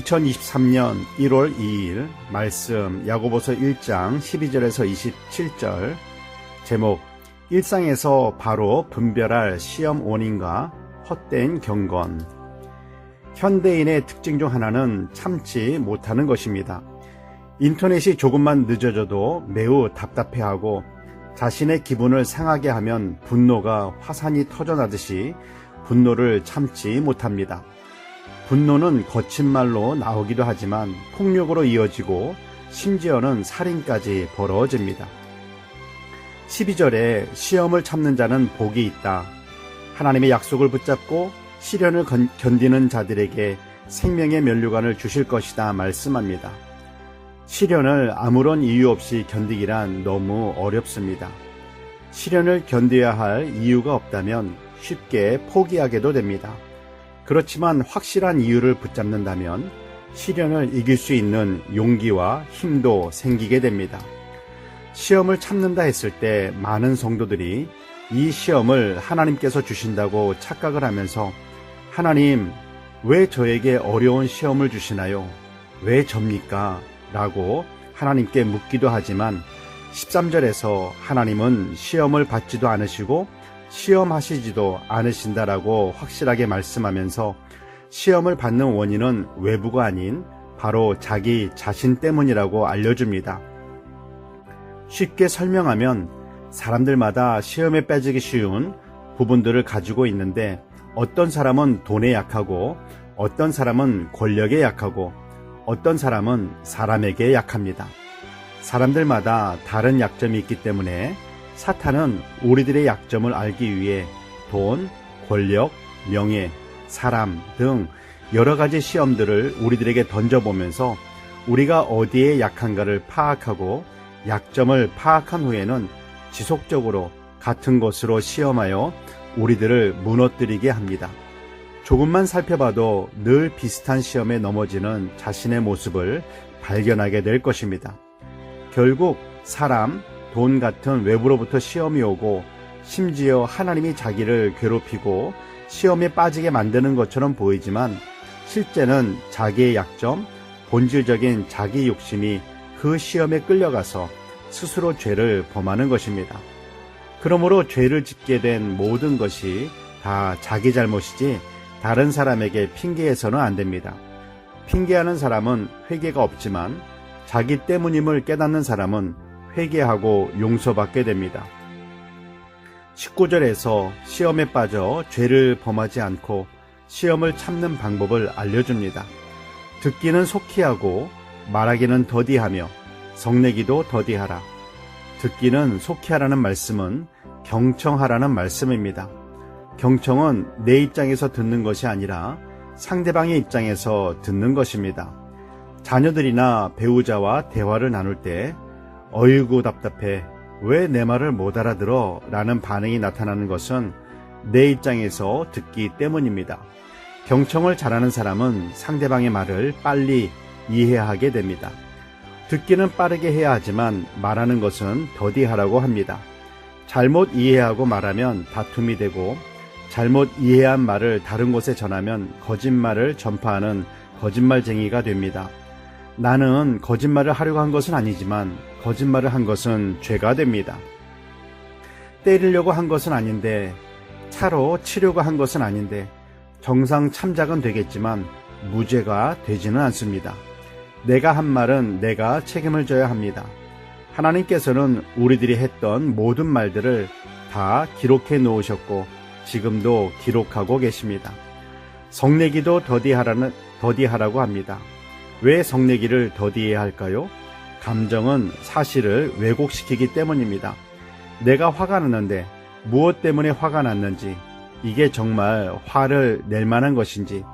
2023년 1월 2일 말씀 야고보서 1장 12절에서 27절 제목 일상에서 바로 분별할 시험 원인과 헛된 경건 현대인의 특징 중 하나는 참지 못하는 것입니다. 인터넷이 조금만 늦어져도 매우 답답해하고 자신의 기분을 상하게 하면 분노가 화산이 터져나듯이 분노를 참지 못합니다. 분노는 거친 말로 나오기도 하지만 폭력으로 이어지고 심지어는 살인까지 벌어집니다. 12절에 시험을 참는 자는 복이 있다. 하나님의 약속을 붙잡고 시련을 견디는 자들에게 생명의 면류관을 주실 것이다 말씀합니다. 시련을 아무런 이유 없이 견디기란 너무 어렵습니다. 시련을 견뎌야 할 이유가 없다면 쉽게 포기하게도 됩니다. 그렇지만 확실한 이유를 붙잡는다면 시련을 이길 수 있는 용기와 힘도 생기게 됩니다. 시험을 참는다 했을 때 많은 성도들이 이 시험을 하나님께서 주신다고 착각을 하면서 하나님, 왜 저에게 어려운 시험을 주시나요? 왜 접니까? 라고 하나님께 묻기도 하지만 13절에서 하나님은 시험을 받지도 않으시고 시험하시지도 않으신다라고 확실하게 말씀하면서 시험을 받는 원인은 외부가 아닌 바로 자기 자신 때문이라고 알려줍니다. 쉽게 설명하면 사람들마다 시험에 빠지기 쉬운 부분들을 가지고 있는데 어떤 사람은 돈에 약하고 어떤 사람은 권력에 약하고 어떤 사람은 사람에게 약합니다. 사람들마다 다른 약점이 있기 때문에 사탄은 우리들의 약점을 알기 위해 돈, 권력, 명예, 사람 등 여러 가지 시험들을 우리들에게 던져보면서 우리가 어디에 약한가를 파악하고 약점을 파악한 후에는 지속적으로 같은 것으로 시험하여 우리들을 무너뜨리게 합니다. 조금만 살펴봐도 늘 비슷한 시험에 넘어지는 자신의 모습을 발견하게 될 것입니다. 결국 사람, 돈 같은 외부로부터 시험이 오고 심지어 하나님이 자기를 괴롭히고 시험에 빠지게 만드는 것처럼 보이지만 실제는 자기의 약점, 본질적인 자기 욕심이 그 시험에 끌려가서 스스로 죄를 범하는 것입니다. 그러므로 죄를 짓게 된 모든 것이 다 자기 잘못이지 다른 사람에게 핑계해서는 안 됩니다. 핑계하는 사람은 회개가 없지만 자기 때문임을 깨닫는 사람은 회개하고 용서받게 됩니다. 19절에서 시험에 빠져 죄를 범하지 않고 시험을 참는 방법을 알려줍니다. 듣기는 속히 하고 말하기는 더디하며 성내기도 더디하라. 듣기는 속히 하라는 말씀은 경청하라는 말씀입니다. 경청은 내 입장에서 듣는 것이 아니라 상대방의 입장에서 듣는 것입니다. 자녀들이나 배우자와 대화를 나눌 때 어이구 답답해. 왜 내 말을 못 알아들어? 라는 반응이 나타나는 것은 내 입장에서 듣기 때문입니다. 경청을 잘하는 사람은 상대방의 말을 빨리 이해하게 됩니다. 듣기는 빠르게 해야 하지만 말하는 것은 더디하라고 합니다. 잘못 이해하고 말하면 다툼이 되고 잘못 이해한 말을 다른 곳에 전하면 거짓말을 전파하는 거짓말쟁이가 됩니다. 나는 거짓말을 하려고 한 것은 아니지만 거짓말을 한 것은 죄가 됩니다. 때리려고 한 것은 아닌데 차로 치려고 한 것은 아닌데 정상 참작은 되겠지만 무죄가 되지는 않습니다. 내가 한 말은 내가 책임을 져야 합니다. 하나님께서는 우리들이 했던 모든 말들을 다 기록해 놓으셨고 지금도 기록하고 계십니다. 성내기도 더디하라는 더디하라고 합니다. 왜 성내기를 더디해야 할까요? 감정은 사실을 왜곡시키기 때문입니다. 내가 화가 났는데 무엇 때문에 화가 났는지, 이게 정말 화를 낼 만한 것인지,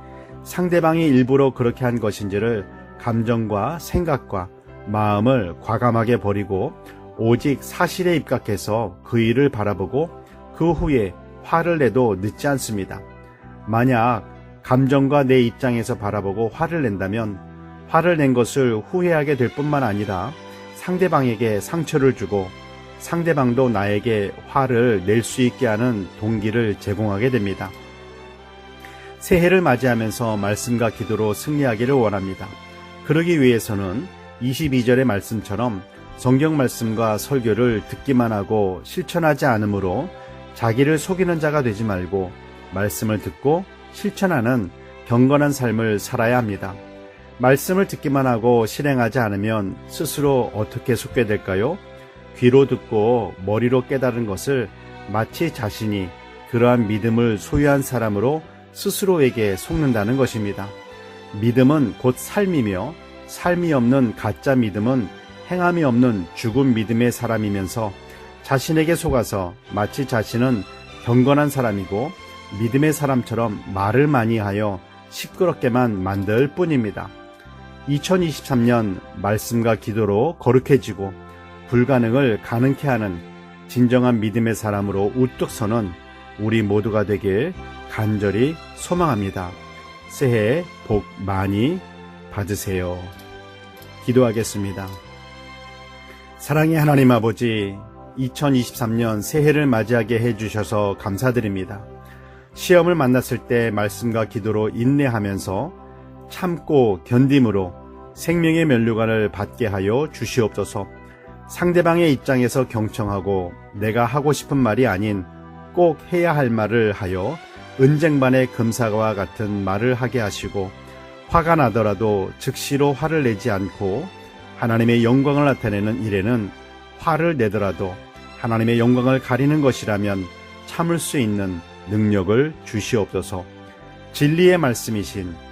상대방이 일부러 그렇게 한 것인지를 감정과 생각과 마음을 과감하게 버리고 오직 사실에 입각해서 그 일을 바라보고 그 후에 화를 내도 늦지 않습니다. 만약 감정과 내 입장에서 바라보고 화를 낸다면 화를 낸 것을 후회하게 될 뿐만 아니라 상대방에게 상처를 주고 상대방도 나에게 화를 낼 수 있게 하는 동기를 제공하게 됩니다. 새해를 맞이하면서 말씀과 기도로 승리하기를 원합니다. 그러기 위해서는 22절의 말씀처럼 성경 말씀과 설교를 듣기만 하고 실천하지 않으므로 자기를 속이는 자가 되지 말고 말씀을 듣고 실천하는 경건한 삶을 살아야 합니다. 말씀을 듣기만 하고 실행하지 않으면 스스로 어떻게 속게 될까요? 귀로 듣고 머리로 깨달은 것을 마치 자신이 그러한 믿음을 소유한 사람으로 스스로에게 속는다는 것입니다. 믿음은 곧 삶이며 삶이 없는 가짜 믿음은 행함이 없는 죽은 믿음의 사람이면서 자신에게 속아서 마치 자신은 경건한 사람이고 믿음의 사람처럼 말을 많이 하여 시끄럽게만 만들 뿐입니다. 2023년 말씀과 기도로 거룩해지고 불가능을 가능케 하는 진정한 믿음의 사람으로 우뚝 서는 우리 모두가 되길 간절히 소망합니다. 새해 복 많이 받으세요. 기도하겠습니다. 사랑의 하나님 아버지, 2023년 새해를 맞이하게 해주셔서 감사드립니다. 시험을 만났을 때 말씀과 기도로 인내하면서 참고 견딤으로 생명의 면류관을 받게 하여 주시옵소서. 상대방의 입장에서 경청하고 내가 하고 싶은 말이 아닌 꼭 해야 할 말을 하여 은쟁반의 금사와 같은 말을 하게 하시고 화가 나더라도 즉시로 화를 내지 않고 하나님의 영광을 나타내는 일에는 화를 내더라도 하나님의 영광을 가리는 것이라면 참을 수 있는 능력을 주시옵소서. 진리의 말씀이신